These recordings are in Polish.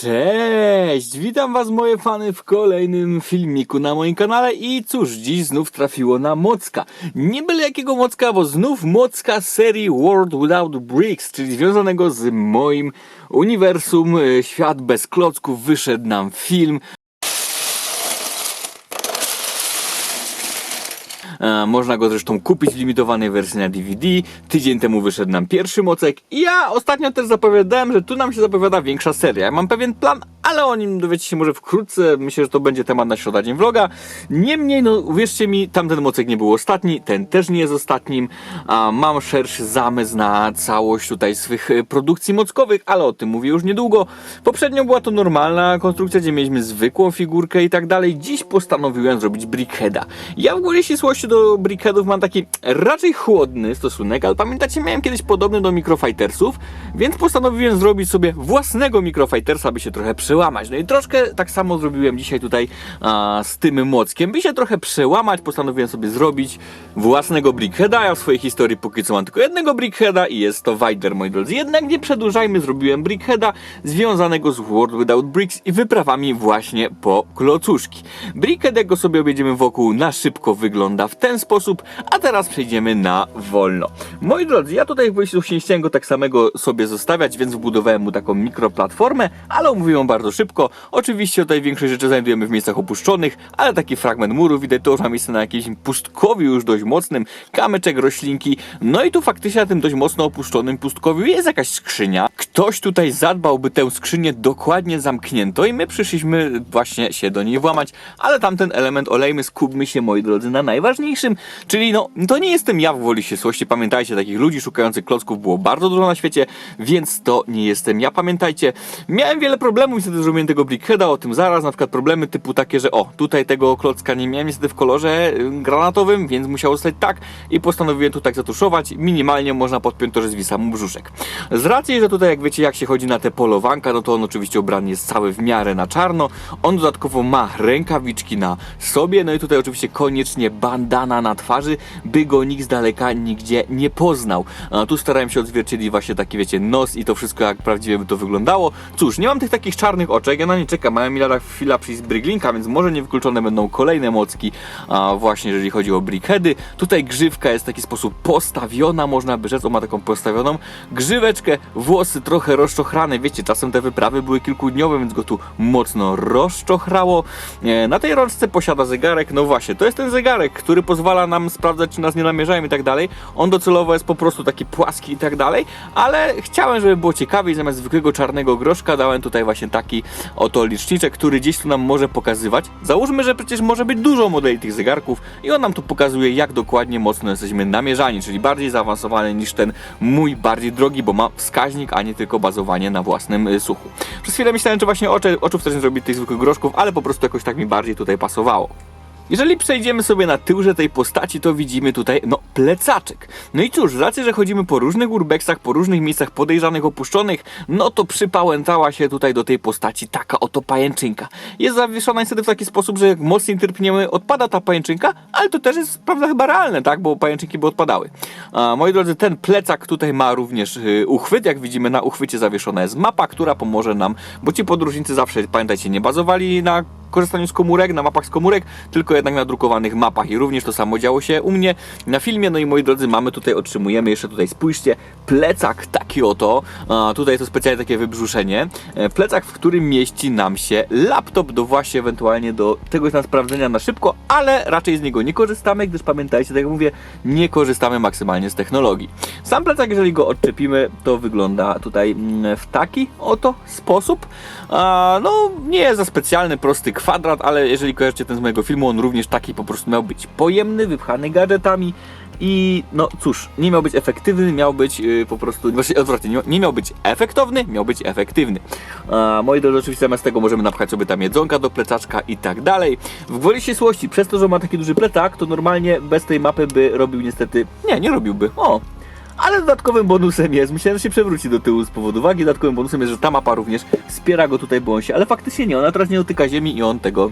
Cześć! Witam was moje fany w kolejnym filmiku na moim kanale i cóż, dziś znów trafiło na Mocka. Nie byle jakiego Mocka, bo znów Mocka z serii World Without Bricks, czyli związanego z moim uniwersum e, Świat bez klocków. Wyszedł nam film. Można go zresztą kupić w limitowanej wersji na DVD. Tydzień temu wyszedł nam pierwszy mocek. I ja ostatnio też zapowiadałem, że tu nam się zapowiada większa seria. Ja mam pewien plan, ale o nim dowiecie się może wkrótce. Myślę, że to będzie temat na środa dzień vloga. Niemniej, no uwierzcie mi, tamten mocek nie był ostatni, ten też nie jest ostatnim. A mam szerszy zamysł na całość tutaj swych e, produkcji mockowych, ale o tym mówię już niedługo. Poprzednio była to normalna konstrukcja, gdzie mieliśmy zwykłą figurkę i tak dalej. Dziś postanowiłem zrobić brickheada. Ja w ogóle ścisłości do brickheadów mam taki raczej chłodny stosunek, ale pamiętacie, miałem kiedyś podobny do microfightersów, więc postanowiłem zrobić sobie własnego microfightera, by się trochę przełamać. No i troszkę tak samo zrobiłem dzisiaj tutaj a, z tym mockiem. By się trochę przełamać, postanowiłem sobie zrobić własnego brickheada. Ja w swojej historii póki co mam tylko jednego brickheada i jest to Wider, moi drodzy. Jednak nie przedłużajmy, zrobiłem brickheada związanego z World Without Bricks i wyprawami właśnie po klocuszki. Brickhead, jak go sobie objedziemy wokół, na szybko wygląda w ten sposób, a teraz przejdziemy na wolno. Moi drodzy, ja tutaj w wejściu nie chciałem go tak samego sobie zostawiać, więc wbudowałem mu taką mikroplatformę, ale omówiłem ją bardzo szybko. Oczywiście tutaj większość rzeczy znajdujemy w miejscach opuszczonych, ale taki fragment muru widać to, że ma miejsce na jakimś pustkowiu już dość mocnym, kamyczek, roślinki, no i tu faktycznie na tym dość mocno opuszczonym pustkowiu jest jakaś skrzynia. Ktoś tutaj zadbał, by tę skrzynię dokładnie zamknięto i my przyszliśmy właśnie się do niej włamać, ale tamten element olejmy, skupmy się moi drodzy na najważniejszym, czyli no to nie jestem ja w woli ścisłości, pamiętajcie, takich ludzi szukających klocków było bardzo dużo na świecie, więc to nie jestem ja, pamiętajcie. Miałem wiele problemów niestety zrobieniem tego brickheada, o tym zaraz, na przykład problemy typu takie, że o, tutaj tego klocka nie miałem niestety w kolorze granatowym, więc musiało zostać tak i postanowiłem tu tak zatuszować, minimalnie można podpiąć to, że zwisa mu brzuszek. Z racji, że tutaj jak wiecie, jak się chodzi na te polowanka, no to on oczywiście ubrany jest cały w miarę na czarno, on dodatkowo ma rękawiczki na sobie, no i tutaj oczywiście koniecznie bandana na twarzy, by go nikt z daleka nigdzie nie poznał. A tu starałem się odzwierciedlić właśnie taki, wiecie, nos i to wszystko jak prawdziwie by to wyglądało. Cóż, nie mam tych takich czarnych oczek, ja na nie czekam, mają mi lada chwila przyjść z Bryglinka, więc może niewykluczone będą kolejne mocki, a właśnie jeżeli chodzi o brickheady. Tutaj grzywka jest w taki sposób postawiona, można by rzec, on ma taką postawioną grzyweczkę, włosy trochę rozczochrane, wiecie, czasem te wyprawy były kilkudniowe, więc go tu mocno rozczochrało. E, Na tej rączce posiada zegarek, no właśnie, to jest ten zegarek, który pozwala nam sprawdzać, czy nas nie namierzają i tak dalej. On docelowo jest po prostu taki płaski i tak dalej, ale chciałem, żeby było ciekawiej, zamiast zwykłego czarnego groszka dałem tutaj właśnie taki oto liczniczek, który gdzieś tu nam może pokazywać. Załóżmy, że przecież może być dużo modeli tych zegarków i on nam tu pokazuje, jak dokładnie mocno jesteśmy namierzani, czyli bardziej zaawansowany niż ten mój bardziej drogi, bo ma wskaźnik, a nie tylko bazowanie na własnym y, słuchu. Przez chwilę myślałem, czy właśnie oczy, oczów też nie zrobić tych zwykłych groszków, ale po prostu jakoś tak mi bardziej tutaj pasowało. Jeżeli przejdziemy sobie na tyłże tej postaci, to widzimy tutaj, no, plecaczek. No i cóż, z że chodzimy po różnych urbexach, po różnych miejscach podejrzanych, opuszczonych, no to przypałętała się tutaj do tej postaci taka oto pajęczynka. Jest zawieszona niestety w taki sposób, że jak mocniej trypniemy, odpada ta pajęczynka, ale to też jest, prawda, chyba realne, tak, bo pajęczynki by odpadały. A, moi drodzy, ten plecak tutaj ma również y, uchwyt, jak widzimy na uchwycie zawieszona jest mapa, która pomoże nam, bo ci podróżnicy zawsze, pamiętajcie, nie bazowali na korzystaniu z komórek, na mapach z komórek, tylko jednak na drukowanych mapach i również to samo działo się u mnie na filmie. No i moi drodzy, mamy tutaj, otrzymujemy jeszcze tutaj, spójrzcie, plecak taki oto, a, tutaj to specjalnie takie wybrzuszenie, e, plecak, w którym mieści nam się laptop do właśnie ewentualnie do czegoś na sprawdzenia na szybko, ale raczej z niego nie korzystamy, gdyż pamiętajcie, tak jak mówię, nie korzystamy maksymalnie z technologii. Sam plecak, jeżeli go odczepimy, to wygląda tutaj mm, w taki oto sposób. No, nie jest za specjalny, prosty kwadrat, ale jeżeli kojarzycie ten z mojego filmu, on również taki po prostu miał być pojemny, wypchany gadżetami. I no cóż, nie miał być efektywny, miał być yy, po prostu, właśnie odwrotnie, nie, nie miał być efektowny, miał być efektywny. A, moi drodzy, oczywiście zamiast tego możemy napchać sobie tam jedzonka do plecaczka i tak dalej. W gwoli ścisłości, przez to, że ma taki duży plecak, to normalnie bez tej mapy by robił niestety, nie, nie robiłby, o, ale dodatkowym bonusem jest, myślałem, że się przewróci do tyłu z powodu wagi, dodatkowym bonusem jest, że ta mapa również wspiera go tutaj, bo on się, ale faktycznie nie, ona teraz nie dotyka ziemi i on tego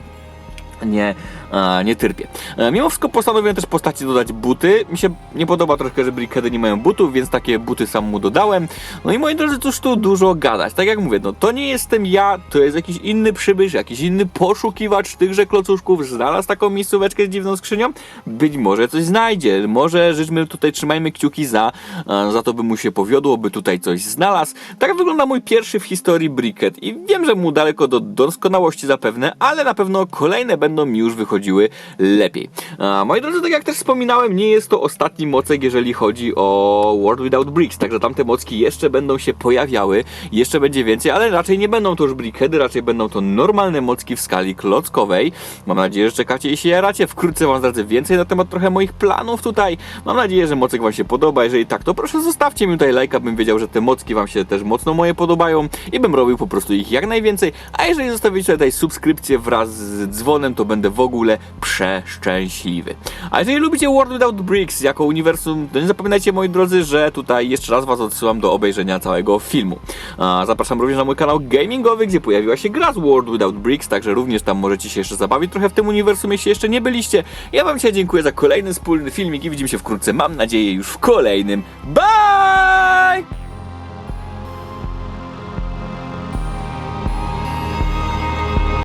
nie, a, nie tyrpię. E, mimo wszystko postanowiłem też postaci dodać buty. Mi się nie podoba troszkę, że Brickheady nie mają butów, więc takie buty sam mu dodałem. No i moi drodzy, cóż tu dużo gadać. Tak jak mówię, no to nie jestem ja, to jest jakiś inny przybysz, jakiś inny poszukiwacz tychże klocuszków, znalazł taką miejscóweczkę z dziwną skrzynią. Być może coś znajdzie, może życzmy tutaj, trzymajmy kciuki za, e, za to by mu się powiodło, by tutaj coś znalazł. Tak wygląda mój pierwszy w historii Bricket i wiem, że mu daleko do doskonałości zapewne, ale na pewno kolejne będą mi już wychodziły lepiej. A, moi drodzy, tak jak też wspominałem, nie jest to ostatni mocek, jeżeli chodzi o World Without Bricks, także tamte mocki jeszcze będą się pojawiały, jeszcze będzie więcej, ale raczej nie będą to już Brickheady, raczej będą to normalne mocki w skali klockowej. Mam nadzieję, że czekacie i się jaracie. Wkrótce wam zdradzę więcej na temat trochę moich planów tutaj. Mam nadzieję, że mocek wam się podoba. Jeżeli tak, to proszę zostawcie mi tutaj lajka, bym wiedział, że te mocki wam się też mocno moje podobają i bym robił po prostu ich jak najwięcej. A jeżeli zostawicie tutaj subskrypcję wraz z dzwonem, to będę w ogóle przeszczęśliwy. A jeżeli lubicie World Without Bricks jako uniwersum, to nie zapominajcie moi drodzy, że tutaj jeszcze raz was odsyłam do obejrzenia całego filmu. A zapraszam również na mój kanał gamingowy, gdzie pojawiła się gra z World Without Bricks, także również tam możecie się jeszcze zabawić trochę w tym uniwersum, jeśli jeszcze nie byliście. Ja wam dzisiaj dziękuję za kolejny wspólny filmik i widzimy się wkrótce, mam nadzieję, już w kolejnym. Bye!